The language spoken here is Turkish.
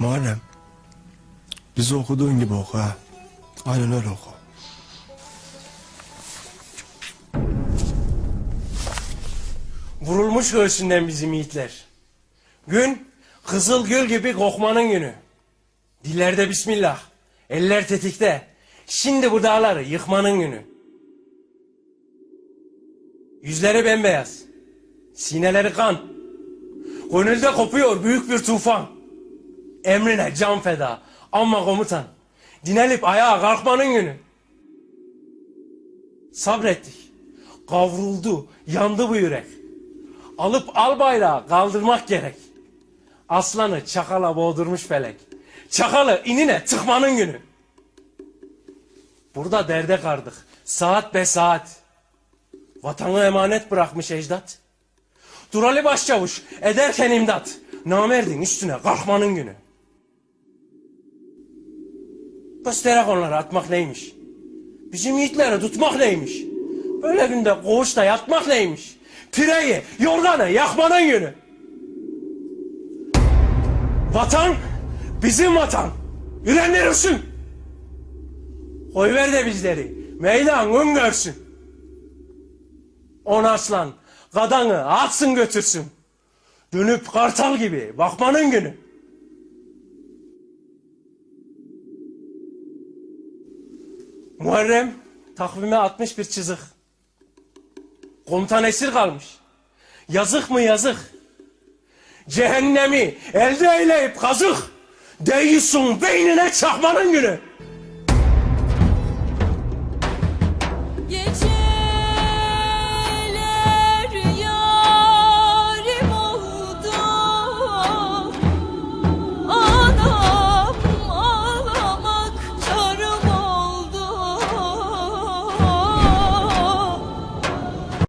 Muharrem. Bizi okuduğun gibi oku ha. Aynen öyle oku. Vurulmuş göğsünden bizim yiğitler. Gün kızıl gül gibi kokmanın günü. Dillerde bismillah, eller tetikte. Şimdi bu dağları yıkmanın günü. Yüzleri bembeyaz, sineleri kan. Gönülde kopuyor büyük bir tufan. Emrine can feda ama komutan. Dinelip ayağa kalkmanın günü. Sabrettik. Kavruldu, yandı bu yürek. Alıp al bayrağı kaldırmak gerek. Aslanı çakala boğdurmuş felek. Çakalı inine tıkmanın günü. Burada derde kardık. Saat be saat. Vatanı emanet bırakmış ecdat. Durali başçavuş ederken imdat. Namerdin üstüne kalkmanın günü. Gösterek onlara atmak neymiş? Bizim yiğitleri tutmak neymiş? Böyle günde koğuşta yatmak neymiş? Pireyi, yorganı yakmanın günü. Vatan bizim vatan. Yürenler ölsün. Koyver de bizleri. Meydan gün görsün. On aslan kadanı atsın götürsün. Dönüp kartal gibi bakmanın günü. Muharrem takvime atmış bir çizik. Komutan esir kalmış. Yazık mı yazık. Cehennemi elde eyleyip kazık. Değilsin beynine çakmanın günü.